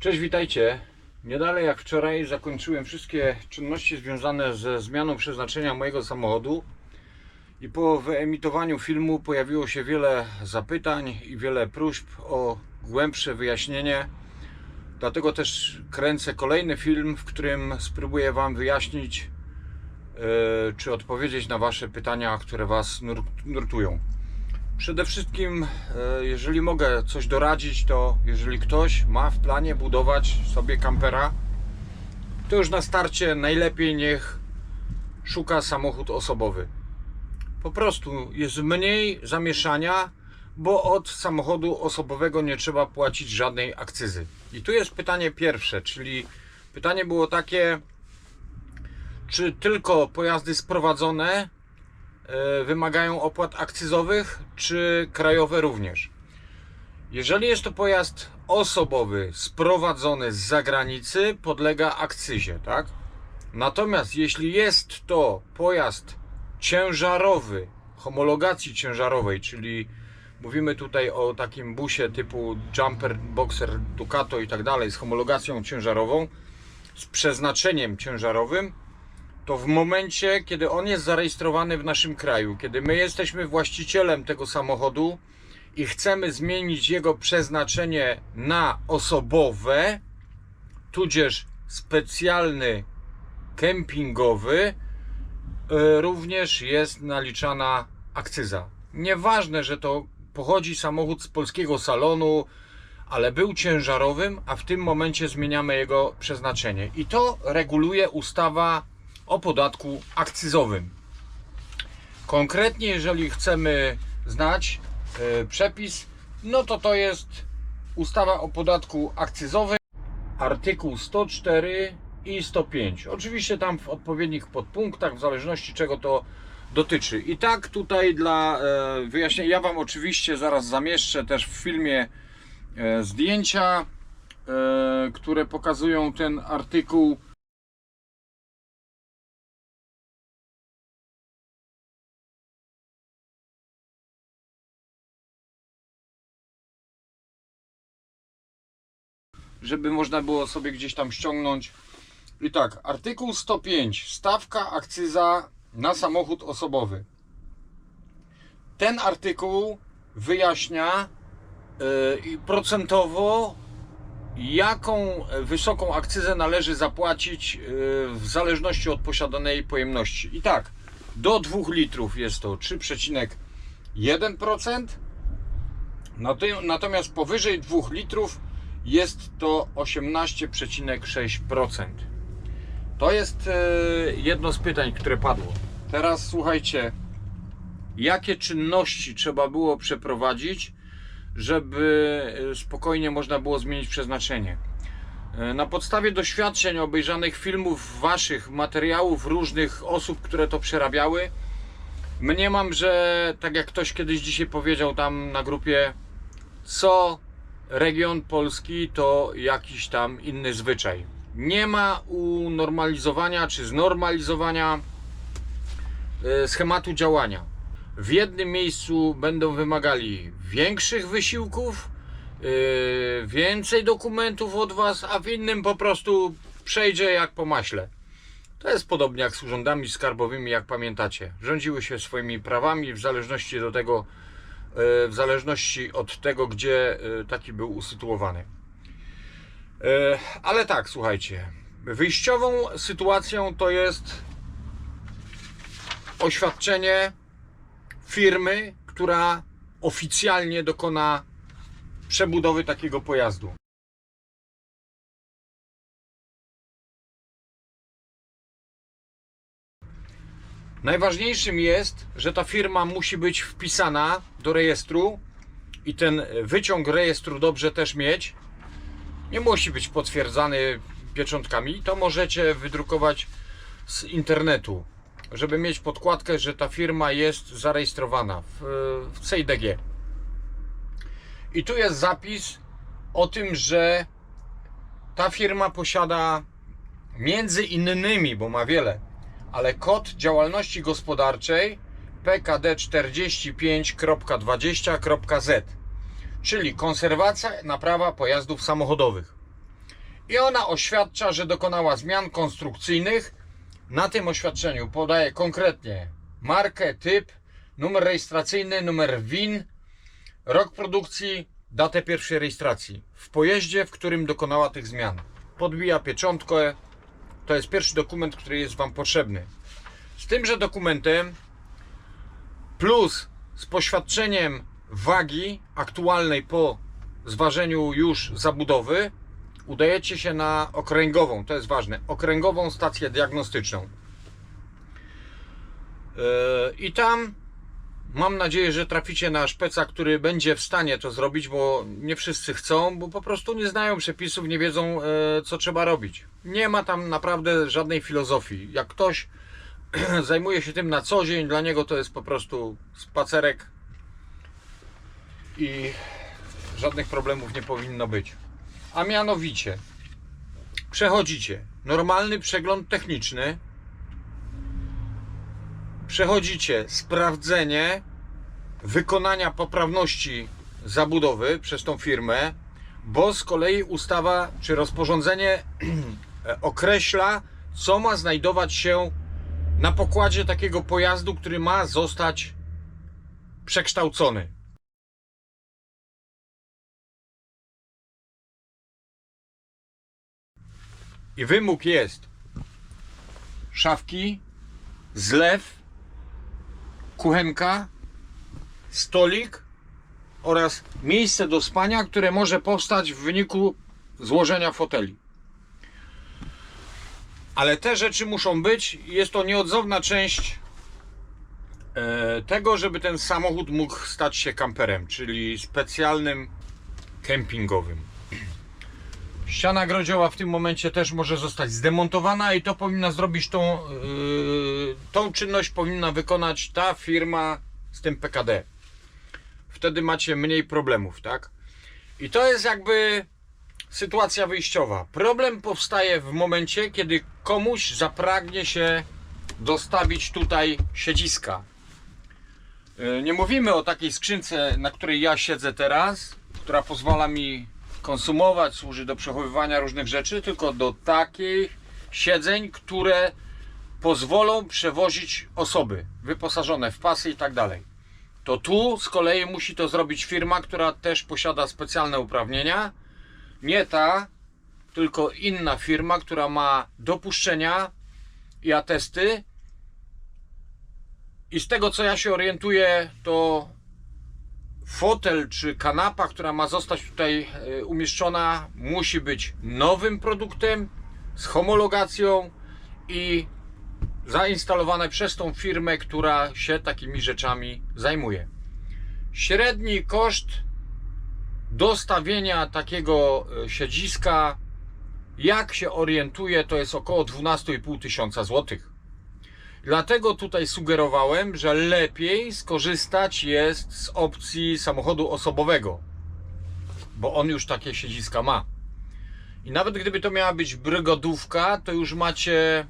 Cześć, witajcie. Nie dalej jak wczoraj zakończyłem wszystkie czynności związane ze zmianą przeznaczenia mojego samochodu i po wyemitowaniu filmu pojawiło się wiele zapytań i wiele próśb o głębsze wyjaśnienie. Dlatego też kręcę kolejny film, w którym spróbuję Wam wyjaśnić e, czy odpowiedzieć na Wasze pytania, które Was nur- nurtują. Przede wszystkim, e, jeżeli mogę coś doradzić, to jeżeli ktoś ma w planie budować sobie kampera, to już na starcie najlepiej niech szuka samochód osobowy. Po prostu jest mniej zamieszania, bo od samochodu osobowego nie trzeba płacić żadnej akcyzy. I tu jest pytanie pierwsze, czyli pytanie było takie, czy tylko pojazdy sprowadzone wymagają opłat akcyzowych, czy krajowe również. Jeżeli jest to pojazd osobowy sprowadzony z zagranicy, podlega akcyzie, tak? Natomiast jeśli jest to pojazd ciężarowy, homologacji ciężarowej, czyli mówimy tutaj o takim busie typu Jumper, Boxer, Ducato i tak dalej, z homologacją ciężarową, z przeznaczeniem ciężarowym, to w momencie, kiedy on jest zarejestrowany w naszym kraju, kiedy my jesteśmy właścicielem tego samochodu i chcemy zmienić jego przeznaczenie na osobowe, tudzież specjalny kempingowy, y, również jest naliczana akcyza. Nieważne, że to pochodzi samochód z polskiego salonu, ale był ciężarowym, a w tym momencie zmieniamy jego przeznaczenie. I to reguluje ustawa o podatku akcyzowym. Konkretnie, jeżeli chcemy znać e, przepis, no to to jest ustawa o podatku akcyzowym, artykuł 104 i 105. Oczywiście tam w odpowiednich podpunktach, w zależności czego to dotyczy. I tak tutaj dla e, wyjaśnienia, ja Wam oczywiście zaraz zamieszczę też w filmie e, zdjęcia, które pokazują ten artykuł. Żeby można było sobie gdzieś tam ściągnąć. I tak, artykuł 105, stawka akcyza na samochód osobowy. Ten artykuł wyjaśnia yy, procentowo, jaką wysoką akcyzę należy zapłacić yy, w zależności od posiadanej pojemności. I tak, do 2 litrów jest to 3,1%, naty- natomiast powyżej 2 litrów jest to 18,6%. To jest e, jedno z pytań, które padło. Teraz słuchajcie, jakie czynności trzeba było przeprowadzić, żeby e, spokojnie można było zmienić przeznaczenie? E, Na podstawie doświadczeń obejrzanych filmów, waszych materiałów, różnych osób, które to przerabiały, mniemam, że tak jak ktoś kiedyś dzisiaj powiedział tam na grupie, co region polski to jakiś tam inny zwyczaj. Nie ma unormalizowania czy znormalizowania e, schematu działania. W jednym miejscu będą wymagali większych wysiłków, e, więcej dokumentów od Was, a w innym po prostu przejdzie jak po maśle. To jest podobnie jak z urzędami skarbowymi, jak pamiętacie. Rządziły się swoimi prawami w zależności do tego, w zależności od tego, gdzie e, taki był usytuowany. E, Ale tak, słuchajcie. Wyjściową sytuacją to jest oświadczenie firmy, która oficjalnie dokona przebudowy takiego pojazdu. Najważniejszym jest, że ta firma musi być wpisana do rejestru i ten wyciąg rejestru dobrze też mieć. Nie musi być potwierdzany pieczątkami. To możecie wydrukować z internetu, żeby mieć podkładkę, że ta firma jest zarejestrowana w, w CIDG. I tu jest zapis o tym, że ta firma posiada między innymi, bo ma wiele, ale kod działalności gospodarczej PKD 45.20.z, czyli konserwacja, naprawa pojazdów samochodowych. i ona oświadcza, że dokonała zmian konstrukcyjnych. Na tym oświadczeniu podaje konkretnie markę, typ, numer rejestracyjny, numer WIN, rok produkcji, datę pierwszej rejestracji w pojeździe, w którym dokonała tych zmian. Podbija pieczątkę. To jest pierwszy dokument, który jest Wam potrzebny. Z tymże dokumentem plus z poświadczeniem wagi aktualnej po zważeniu już zabudowy udajecie się na okręgową, to jest ważne, okręgową stację diagnostyczną. Yy, I tam mam nadzieję, że traficie na szpeca, który będzie w stanie to zrobić, bo nie wszyscy chcą, bo po prostu nie znają przepisów, nie wiedzą e, co trzeba robić. Nie ma tam naprawdę żadnej filozofii. Jak ktoś zajmuje się tym na co dzień, dla niego to jest po prostu spacerek i żadnych problemów nie powinno być. A mianowicie przechodzicie normalny przegląd techniczny, przechodzicie sprawdzenie wykonania poprawności zabudowy przez tą firmę, bo z kolei ustawa czy rozporządzenie określa, co ma znajdować się na pokładzie takiego pojazdu, który ma zostać przekształcony. I wymóg jest szafki, zlew, kuchenka, stolik oraz miejsce do spania, które może powstać w wyniku złożenia foteli. Ale te rzeczy muszą być, jest to nieodzowna część e, tego, żeby ten samochód mógł stać się kamperem, czyli specjalnym kempingowym. Ściana grodziowa w tym momencie też może zostać zdemontowana i to powinna zrobić tą, yy, tą czynność powinna wykonać ta firma z tym PKD. Wtedy macie mniej problemów, tak? I to jest jakby sytuacja wyjściowa. Problem powstaje w momencie, kiedy komuś zapragnie się dostawić tutaj siedziska. Yy, Nie mówimy o takiej skrzynce, na której ja siedzę teraz, która pozwala mi konsumować, służy do przechowywania różnych rzeczy, tylko do takich siedzeń, które pozwolą przewozić osoby wyposażone w pasy i tak dalej. To tu z kolei musi to zrobić firma, która też posiada specjalne uprawnienia. Nie ta, tylko inna firma, która ma dopuszczenia i atesty. I z tego co ja się orientuję, to fotel czy kanapa, która ma zostać tutaj e, umieszczona, musi być nowym produktem z homologacją i zainstalowane przez tą firmę, która się takimi rzeczami zajmuje. Średni koszt dostawienia takiego e, siedziska, jak się orientuję, to jest około 12,5 tysiąca złotych. Dlatego tutaj sugerowałem, że lepiej skorzystać jest z opcji samochodu osobowego, bo on już takie siedziska ma. I nawet gdyby to miała być brygodówka, to już macie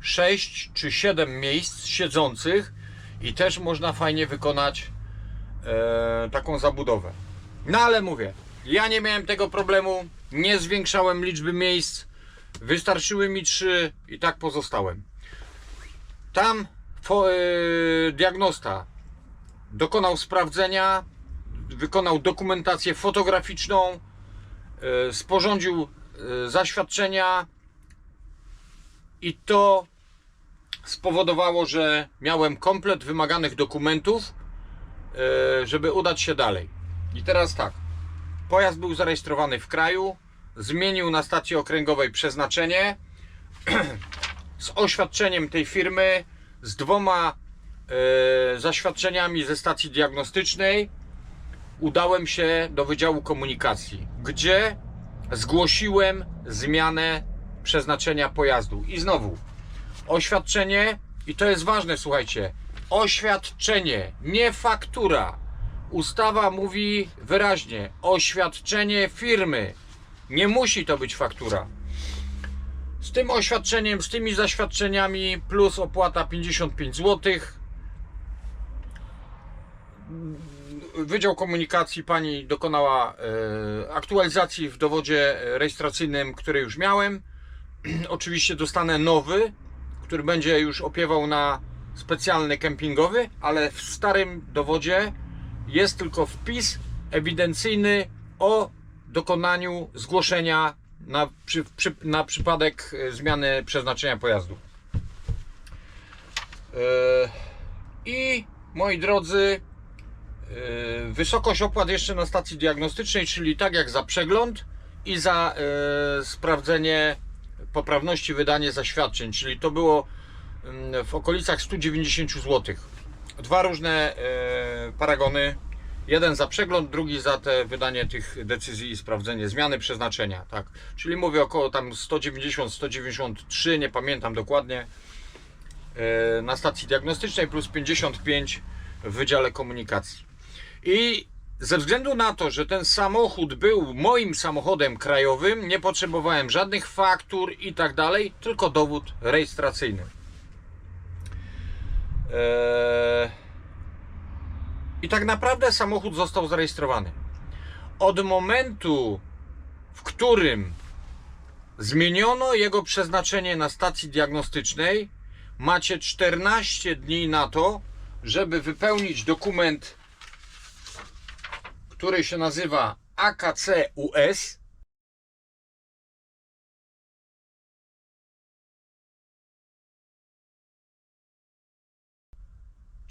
6 czy 7 miejsc siedzących i też można fajnie wykonać e, taką zabudowę. No ale mówię, ja nie miałem tego problemu, nie zwiększałem liczby miejsc, wystarczyły mi 3 i tak pozostałem. Tam e, diagnosta. Dokonał sprawdzenia, wykonał dokumentację fotograficzną, e, sporządził e, zaświadczenia i to spowodowało, że miałem komplet wymaganych dokumentów, żeby udać się dalej. I teraz tak, pojazd był zarejestrowany w kraju, zmienił na stacji okręgowej przeznaczenie, z oświadczeniem tej firmy, z dwoma e, zaświadczeniami ze stacji diagnostycznej, udałem się do Wydziału Komunikacji, gdzie zgłosiłem zmianę przeznaczenia pojazdu. I znowu, oświadczenie, i to jest ważne, słuchajcie, oświadczenie, nie faktura. Ustawa mówi wyraźnie, oświadczenie firmy. Nie musi to być faktura. Z tym oświadczeniem, z tymi zaświadczeniami plus opłata 55 zł Wydział Komunikacji pani dokonała e, aktualizacji w dowodzie rejestracyjnym, który już miałem. Oczywiście dostanę nowy, który będzie już opiewał na specjalny kempingowy, ale w starym dowodzie jest tylko wpis ewidencyjny o dokonaniu zgłoszenia na, przy, przy, na przypadek e, zmiany przeznaczenia pojazdu. E, I moi drodzy, e, wysokość opłat jeszcze na stacji diagnostycznej, czyli tak jak za przegląd i za sprawdzenie poprawności wydanie zaświadczeń, czyli to było mm, w okolicach 190 zł. Dwa różne paragony. Jeden za przegląd, drugi za te wydanie tych decyzji i sprawdzenie zmiany przeznaczenia, tak. Czyli mówię około tam 190, 193, nie pamiętam dokładnie. e, Na stacji diagnostycznej plus 55 w Wydziale Komunikacji. I ze względu na to, że ten samochód był moim samochodem krajowym, nie potrzebowałem żadnych faktur i tak dalej, tylko dowód rejestracyjny. Eee, I tak naprawdę samochód został zarejestrowany. Od momentu, w którym zmieniono jego przeznaczenie na stacji diagnostycznej, macie 14 dni na to, żeby wypełnić dokument który się nazywa AKC-US.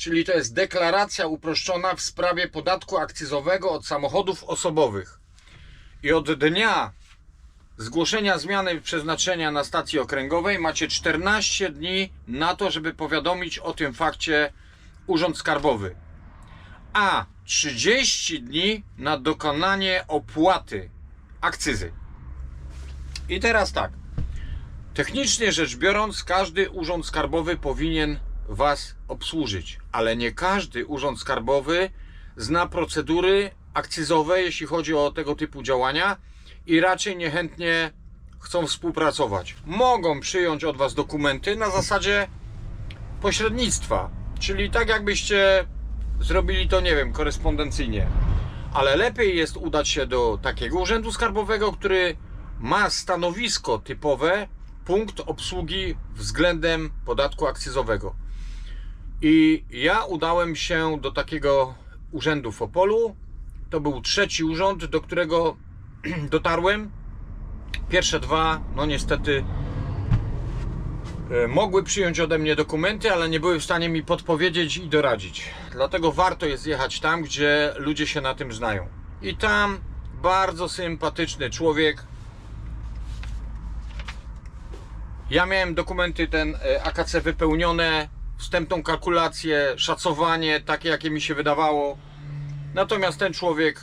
Czyli to jest deklaracja uproszczona w sprawie podatku akcyzowego od samochodów osobowych. I od dnia zgłoszenia zmiany przeznaczenia na stacji okręgowej macie 14 dni na to, żeby powiadomić o tym fakcie Urząd Skarbowy a 30 dni na dokonanie opłaty akcyzy. I teraz tak. Technicznie rzecz biorąc, każdy urząd skarbowy powinien Was obsłużyć, ale nie każdy urząd skarbowy zna procedury akcyzowe, jeśli chodzi o tego typu działania i raczej niechętnie chcą współpracować. Mogą przyjąć od Was dokumenty na zasadzie pośrednictwa, czyli tak jakbyście zrobili to, nie wiem, korespondencyjnie. Ale lepiej jest udać się do takiego urzędu skarbowego, który ma stanowisko typowe, punkt obsługi względem podatku akcyzowego. I ja udałem się do takiego urzędu w Opolu. To był trzeci urząd, do którego dotarłem. Pierwsze dwa, no niestety, e, mogły przyjąć ode mnie dokumenty, ale nie były w stanie mi podpowiedzieć i doradzić. Dlatego warto jest jechać tam, gdzie ludzie się na tym znają. I tam bardzo sympatyczny człowiek. Ja miałem dokumenty ten e, AKC wypełnione, wstępną kalkulację, szacowanie, takie jakie mi się wydawało. Natomiast ten człowiek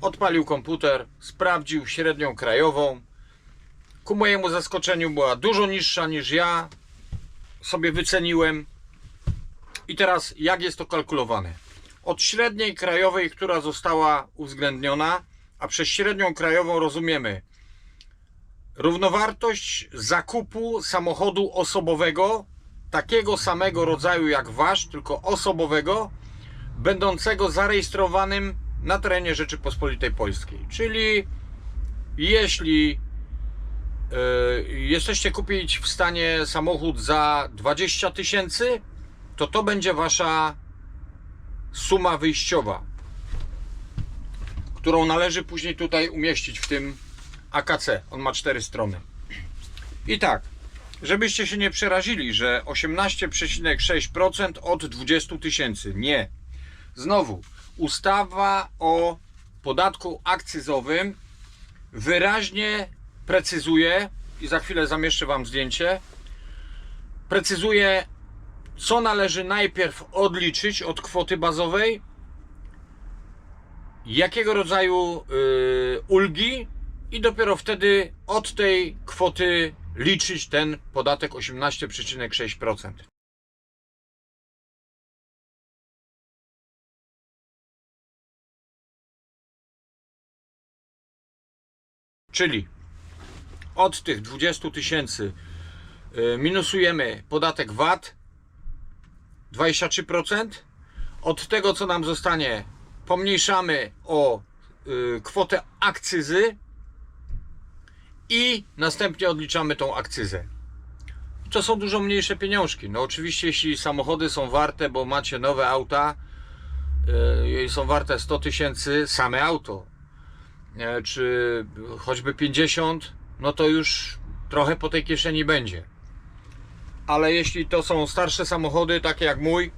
odpalił komputer, sprawdził średnią krajową. Ku mojemu zaskoczeniu była dużo niższa niż ja sobie wyceniłem. I teraz jak jest to kalkulowane? Od średniej krajowej, która została uwzględniona, a przez średnią krajową rozumiemy równowartość zakupu samochodu osobowego, takiego samego rodzaju jak wasz, tylko osobowego, będącego zarejestrowanym na terenie Rzeczypospolitej Polskiej. Czyli jeśli yy, jesteście kupić w stanie samochód za 20 tysięcy, to to będzie wasza suma wyjściowa, którą należy później tutaj umieścić w tym AKC. On ma cztery strony. I tak, żebyście się nie przerazili, że 18,6% od 20 tysięcy. Nie. Znowu, ustawa o podatku akcyzowym wyraźnie precyzuje, i za chwilę zamieszczę Wam zdjęcie, precyzuje, co należy najpierw odliczyć od kwoty bazowej, jakiego rodzaju y, ulgi i dopiero wtedy od tej kwoty liczyć ten podatek 18,6%. Czyli od tych 20 tysięcy y, minusujemy podatek VAT 23%. Od tego, co nam zostanie pomniejszamy o y, kwotę akcyzy i następnie odliczamy tą akcyzę. To są dużo mniejsze pieniążki. No oczywiście jeśli samochody są warte, bo macie nowe auta, y, i są warte 100 tysięcy same auto, e, czy choćby 50, no to już trochę po tej kieszeni będzie. Ale jeśli to są starsze samochody, takie jak mój,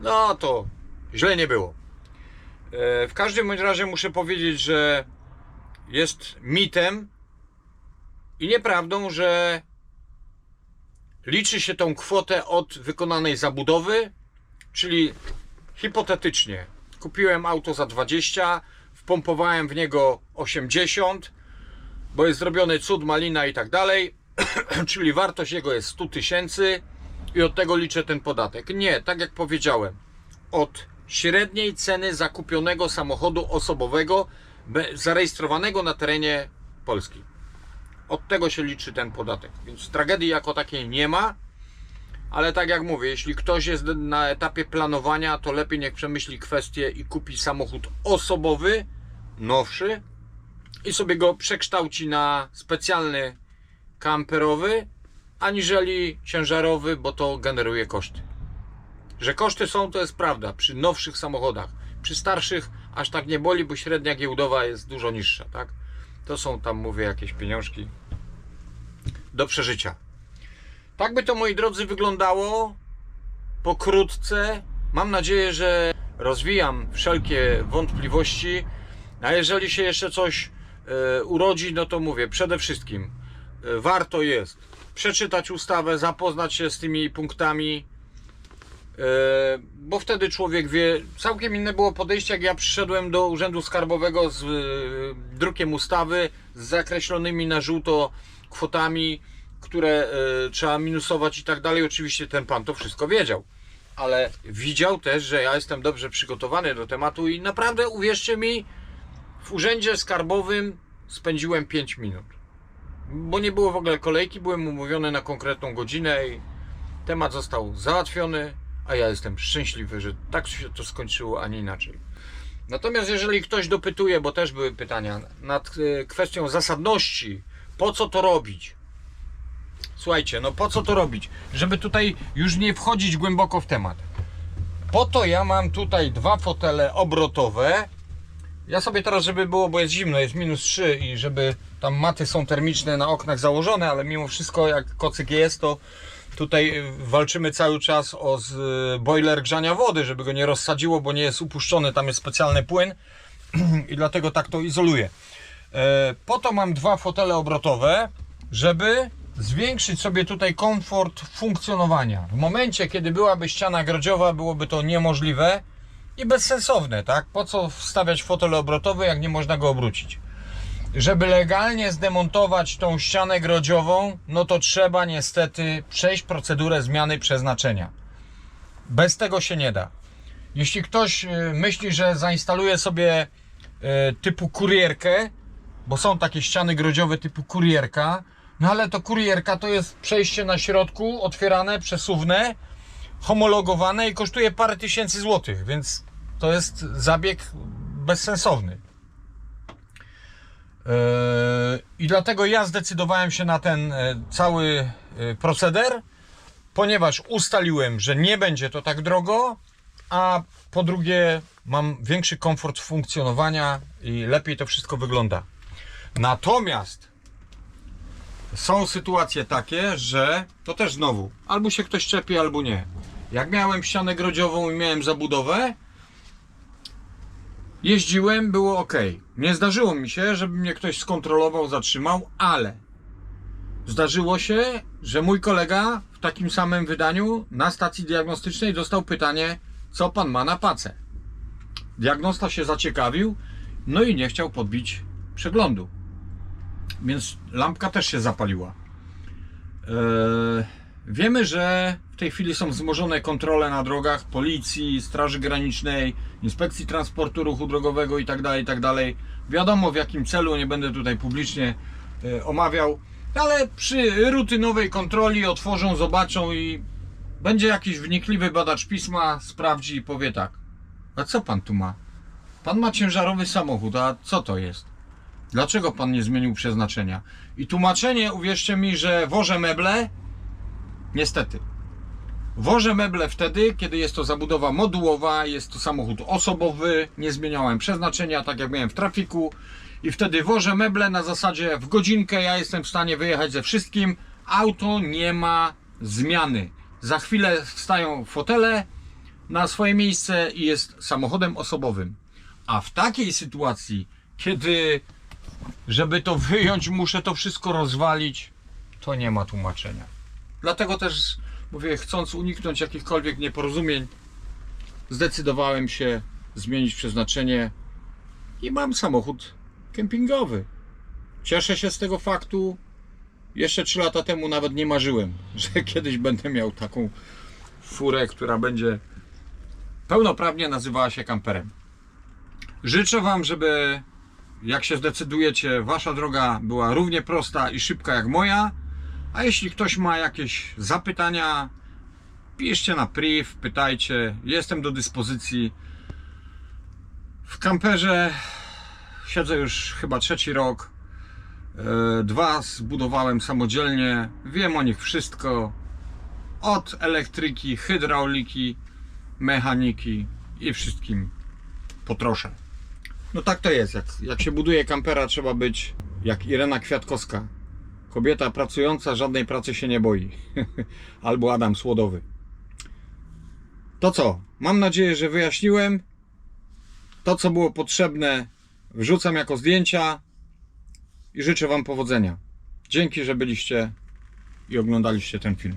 no to źle nie było. E, W każdym razie muszę powiedzieć, że jest mitem i nieprawdą, że liczy się tą kwotę od wykonanej zabudowy, czyli hipotetycznie kupiłem auto za 20, wpompowałem w niego 80, bo jest zrobiony cud, malina i tak dalej, czyli wartość jego jest 100 tysięcy i od tego liczę ten podatek. Nie, tak jak powiedziałem, od średniej ceny zakupionego samochodu osobowego zarejestrowanego na terenie Polski. Od tego się liczy ten podatek. Więc tragedii jako takiej nie ma, ale tak jak mówię, jeśli ktoś jest na etapie planowania, to lepiej niech przemyśli kwestię i kupi samochód osobowy, nowszy i sobie go przekształci na specjalny kamperowy, aniżeli ciężarowy, bo to generuje koszty. Że koszty są, to jest prawda, przy nowszych samochodach. Przy starszych aż tak nie boli, bo średnia giełdowa jest dużo niższa, tak? To są tam, mówię, jakieś pieniążki do przeżycia. Tak by to, moi drodzy, wyglądało pokrótce. Mam nadzieję, że rozwijam wszelkie wątpliwości. A jeżeli się jeszcze coś e, urodzi, no to mówię, przede wszystkim e, warto jest przeczytać ustawę, zapoznać się z tymi punktami, bo wtedy człowiek wie. Całkiem inne było podejście, jak ja przyszedłem do Urzędu Skarbowego z e, drukiem ustawy z zakreślonymi na żółto kwotami, które e, trzeba minusować i tak dalej. Oczywiście ten pan to wszystko wiedział, ale widział też, że ja jestem dobrze przygotowany do tematu i naprawdę uwierzcie mi, w urzędzie skarbowym spędziłem 5 minut. Bo nie było w ogóle kolejki, byłem umówiony na konkretną godzinę i temat został załatwiony, a ja jestem szczęśliwy, że tak się to skończyło, a nie inaczej. Natomiast jeżeli ktoś dopytuje, bo też były pytania nad e, kwestią zasadności, po co to robić? Słuchajcie, no po co to robić? Żeby tutaj już nie wchodzić głęboko w temat. Po to ja mam tutaj dwa fotele obrotowe. Ja sobie teraz, żeby było, bo jest zimno, jest minus 3 i żeby tam maty są termiczne na oknach założone, ale mimo wszystko jak kocyk jest, to tutaj y, walczymy cały czas o y, boiler grzania wody, żeby go nie rozsadziło, bo nie jest upuszczony, tam jest specjalny płyn i dlatego tak to izoluję. E, Po to mam dwa fotele obrotowe, żeby zwiększyć sobie tutaj komfort funkcjonowania. W momencie, kiedy byłaby ściana grodziowa, byłoby to niemożliwe i bezsensowne, tak? Po co wstawiać fotel obrotowy, jak nie można go obrócić? Żeby legalnie zdemontować tą ścianę grodziową, no to trzeba niestety przejść procedurę zmiany przeznaczenia. Bez tego się nie da. Jeśli ktoś y, myśli, że zainstaluje sobie y, typu kurierkę, bo są takie ściany grodziowe typu kurierka, no ale to kurierka to jest przejście na środku, otwierane, przesuwne, homologowane i kosztuje parę tysięcy złotych, więc to jest zabieg bezsensowny. Yy, I dlatego ja zdecydowałem się na ten e, cały e, proceder, ponieważ ustaliłem, że nie będzie to tak drogo, a po drugie mam większy komfort funkcjonowania i lepiej to wszystko wygląda. Natomiast są sytuacje takie, że to też znowu, albo się ktoś czepi, albo nie. Jak miałem ścianę grodziową i miałem zabudowę, jeździłem, było ok. Nie zdarzyło mi się, żeby mnie ktoś skontrolował, zatrzymał, ale zdarzyło się, że mój kolega w takim samym wydaniu na stacji diagnostycznej dostał pytanie, co pan ma na pace. Diagnosta się zaciekawił, no i nie chciał podbić przeglądu. Więc lampka też się zapaliła. Eee, wiemy, że w tej chwili są wzmożone kontrole na drogach policji, Straży Granicznej, Inspekcji Transportu Ruchu Drogowego itd. itd. Wiadomo w jakim celu, nie będę tutaj publicznie e, omawiał, ale przy rutynowej kontroli otworzą, zobaczą i będzie jakiś wnikliwy badacz pisma, sprawdzi i powie tak. A co pan tu ma? Pan ma ciężarowy samochód, a co to jest? Dlaczego pan nie zmienił przeznaczenia? I tłumaczenie, uwierzcie mi, że wożę meble, niestety. Wożę meble wtedy, kiedy jest to zabudowa modułowa, jest to samochód osobowy, nie zmieniałem przeznaczenia, tak jak miałem w trafiku. I wtedy wożę meble na zasadzie w godzinkę ja jestem w stanie wyjechać ze wszystkim. Auto nie ma zmiany. Za chwilę wstają fotele na swoje miejsce i jest samochodem osobowym. A w takiej sytuacji, kiedy żeby to wyjąć, muszę to wszystko rozwalić, to nie ma tłumaczenia. Dlatego też mówię, chcąc uniknąć jakichkolwiek nieporozumień, zdecydowałem się zmienić przeznaczenie i mam samochód kempingowy. Cieszę się z tego faktu. Jeszcze 3 lata temu nawet nie marzyłem, że kiedyś będę miał taką furę, która będzie pełnoprawnie nazywała się kamperem. Życzę Wam, żeby jak się zdecydujecie, Wasza droga była równie prosta i szybka jak moja. A jeśli ktoś ma jakieś zapytania, piszcie na priv, pytajcie. Jestem do dyspozycji. W kamperze siedzę już chyba trzeci rok. E, Dwa zbudowałem samodzielnie. Wiem o nich wszystko. Od elektryki, hydrauliki, mechaniki i wszystkim po trosze. No tak to jest. Jak, jak się buduje kampera, trzeba być jak Irena Kwiatkowska. Kobieta pracująca żadnej pracy się nie boi. Albo Adam Słodowy. To co? Mam nadzieję, że wyjaśniłem. To, co było potrzebne, wrzucam jako zdjęcia i życzę Wam powodzenia. Dzięki, że byliście i oglądaliście ten film.